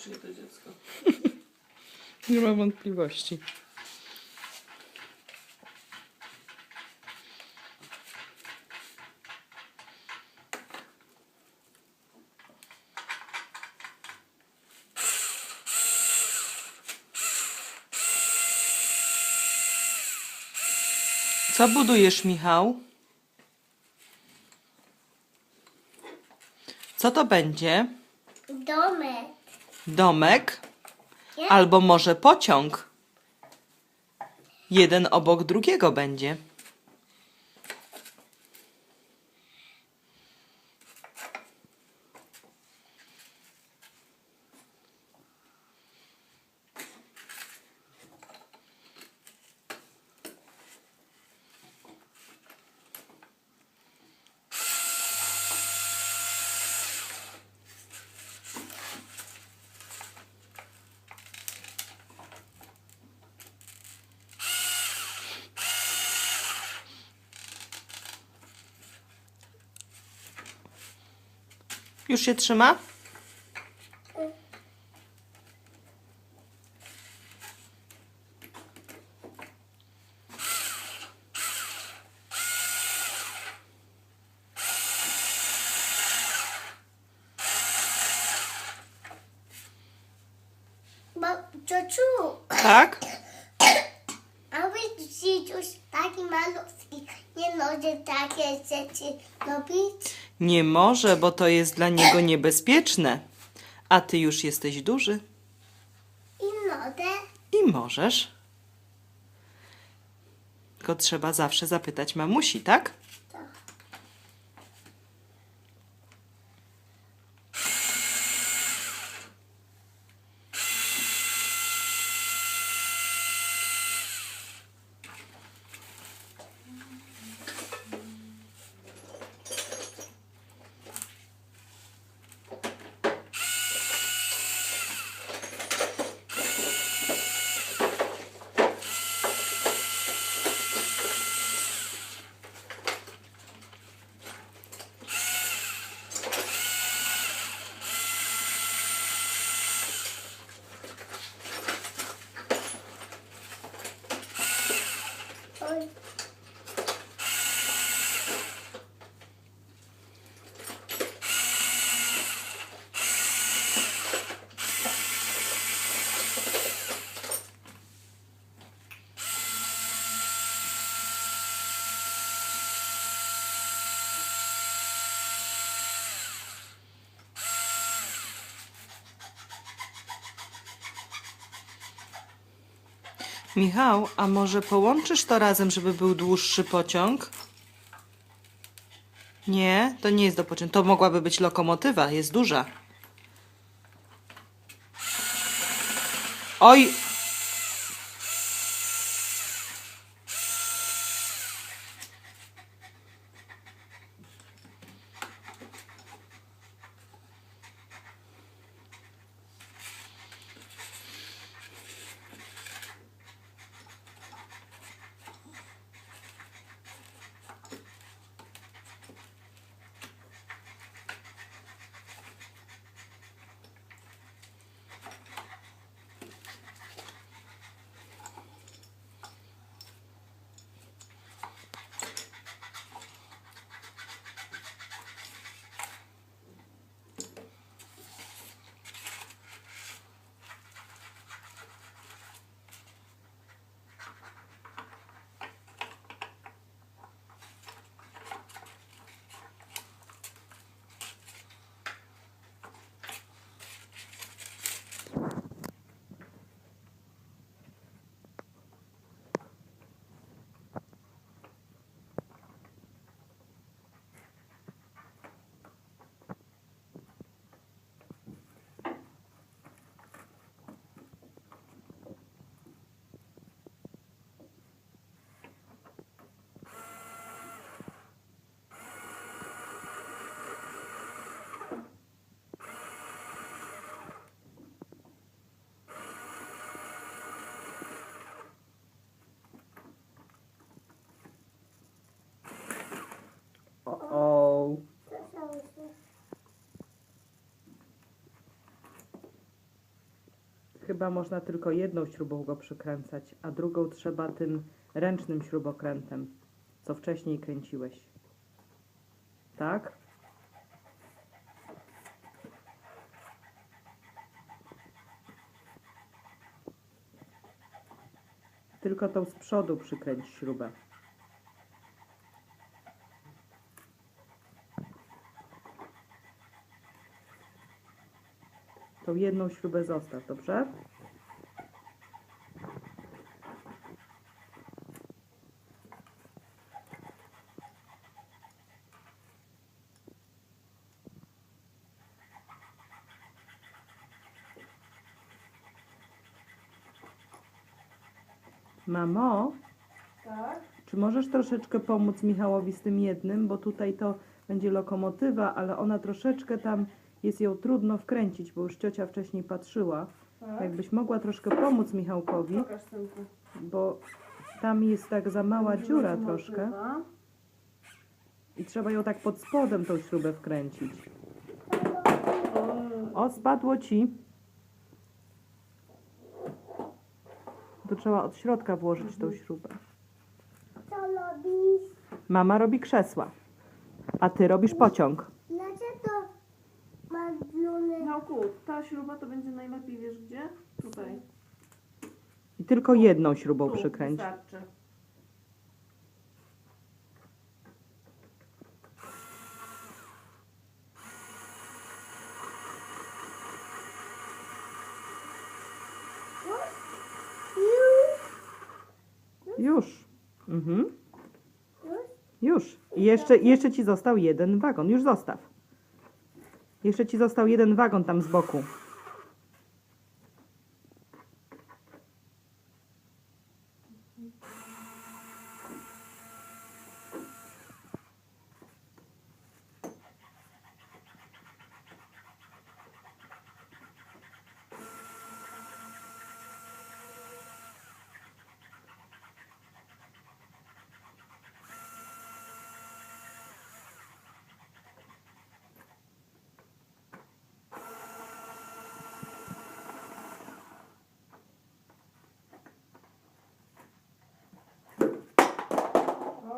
czyje to dziecko. Nie mam wątpliwości. Co budujesz, Michał? Co to będzie? Domek. Domek? Albo może pociąg? Jeden obok drugiego będzie. Już się trzyma? Ciociu, Tak? a wy już taki malutki nie może takie rzeczy robić? Nie może, bo to jest dla niego niebezpieczne. A ty już jesteś duży I mogę? i możesz. Tylko trzeba zawsze zapytać mamusi, tak? Michał, a może połączysz to razem, żeby był dłuższy pociąg? Nie, to nie jest do pociągu. To mogłaby być lokomotywa, jest duża. Oj! Chyba można tylko jedną śrubą go przykręcać, a drugą trzeba tym ręcznym śrubokrętem, co wcześniej kręciłeś. Tak? Tylko tą z przodu przykręć śrubę. Tą jedną śrubę zostaw, dobrze? Mamo, Tak? czy możesz troszeczkę pomóc Michałowi z tym jednym, bo tutaj to będzie lokomotywa, ale ona troszeczkę tam jest ją trudno wkręcić, bo już ciocia wcześniej patrzyła. Tak. Jakbyś mogła troszkę pomóc Michałkowi, Pokaż synku. bo tam jest tak za mała Będzie dziura lokomotywa. troszkę i trzeba ją tak pod spodem tą śrubę wkręcić. O, O, spadło ci. To trzeba od środka włożyć tą śrubę. Co robisz? Mama robi krzesła, a ty robisz pociąg. Dlaczego masz blony? Michałku, ta śruba to będzie najlepiej, wiesz gdzie? Tutaj. I tylko jedną śrubą Tu przykręć. wystarczy. Już? Mhm. Już. I jeszcze, jeszcze ci został jeden wagon. Już zostaw. Jeszcze ci został jeden wagon tam z boku.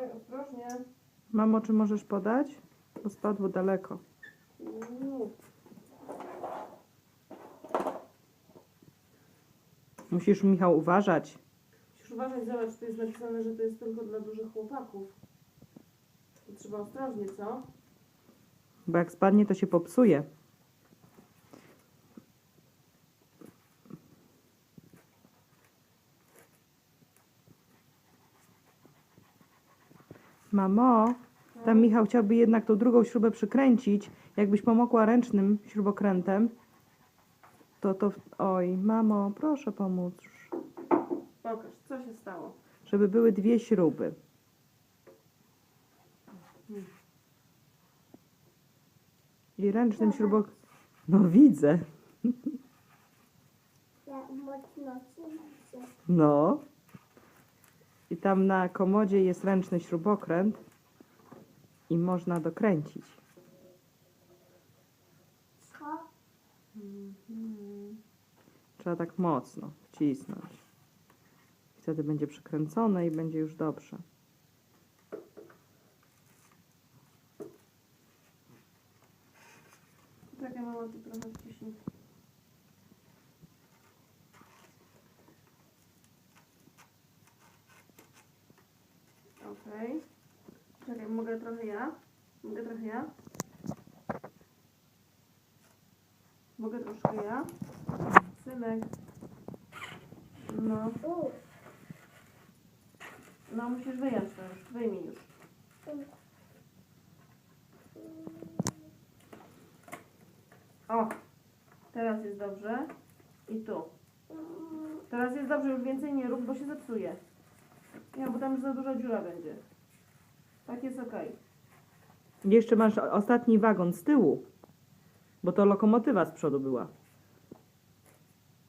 Oj, ostrożnie. Mamo, czy możesz podać? Bo spadło daleko. Uuu. Musisz, Michał, uważać. Musisz uważać, zobacz, tu jest napisane, że to jest tylko dla dużych chłopaków. To trzeba ostrożnie, co? Bo jak spadnie, to się popsuje. Mamo, tam Michał chciałby jednak tą drugą śrubę przykręcić. Jakbyś pomogła ręcznym śrubokrętem, to to... Oj, mamo, proszę pomóc. Pokaż, co się stało. Żeby były dwie śruby. I ręcznym śrubok... No widzę. Ja mocno. No. I tam na komodzie jest ręczny śrubokręt i można dokręcić. Co? Mhm. Trzeba tak mocno wcisnąć. Wtedy będzie przykręcone i będzie już dobrze. Czekaj, mama, tu trochę wciśnij. Okej. Czekaj, mogę trochę ja? Mogę trochę ja? Mogę troszkę ja? Synek. No, no musisz wyjąć to już. Wyjmij już. O, teraz jest dobrze. I tu. Teraz jest dobrze, już więcej nie rób, bo się zepsuje. Nie, bo tam już za duża dziura będzie. Tak jest okej. Jeszcze masz ostatni wagon z tyłu, bo to lokomotywa z przodu była.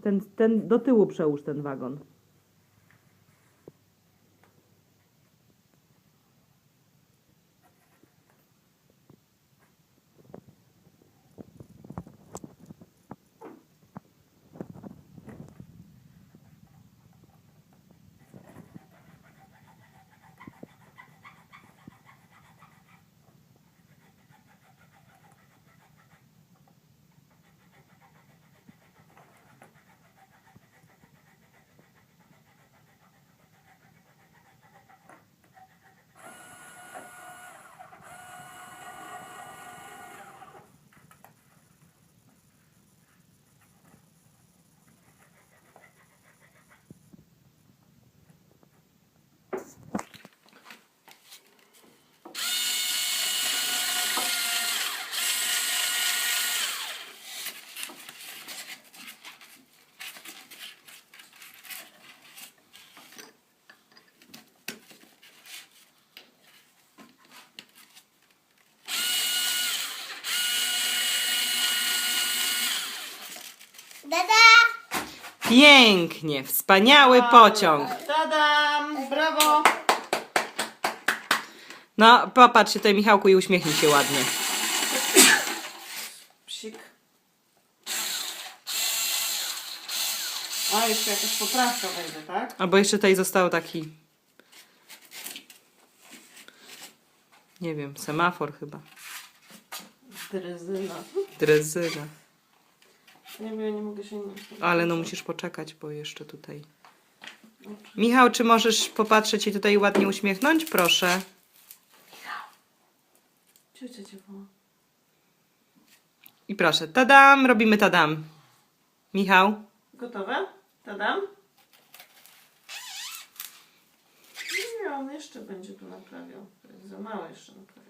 Ten, ten do tyłu przełóż ten wagon. Pięknie, wspaniały pociąg. Tadam! Brawo! No, popatrz się tutaj, Michałku, i uśmiechnij się ładnie. Psik. A, jeszcze jakaś poprawka będzie, tak? Albo jeszcze tutaj został taki. Nie wiem, semafor chyba. Dryzyna. Drezyna. Nie wiem, ja nie mogę się nie... Ale no musisz poczekać, bo jeszcze tutaj. Michał, czy możesz popatrzeć i tutaj ładnie uśmiechnąć? Proszę. Ciocia cię woła. I proszę, tadam, robimy tadam. Michał? Gotowe? Tadam? Nie, on jeszcze będzie tu naprawiał. To jest za mało jeszcze naprawione.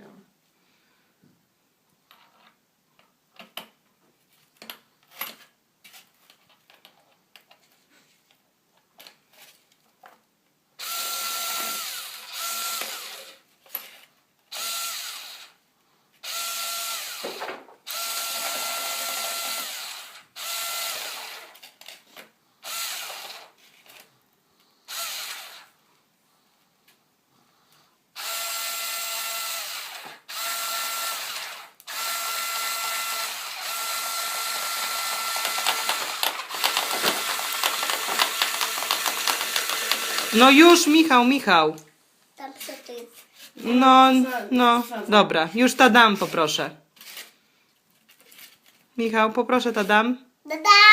No już, Michał, Michał. Tam co to jest? No, no, dobra, już tadam poproszę. Michał, poproszę tadam. Dadam!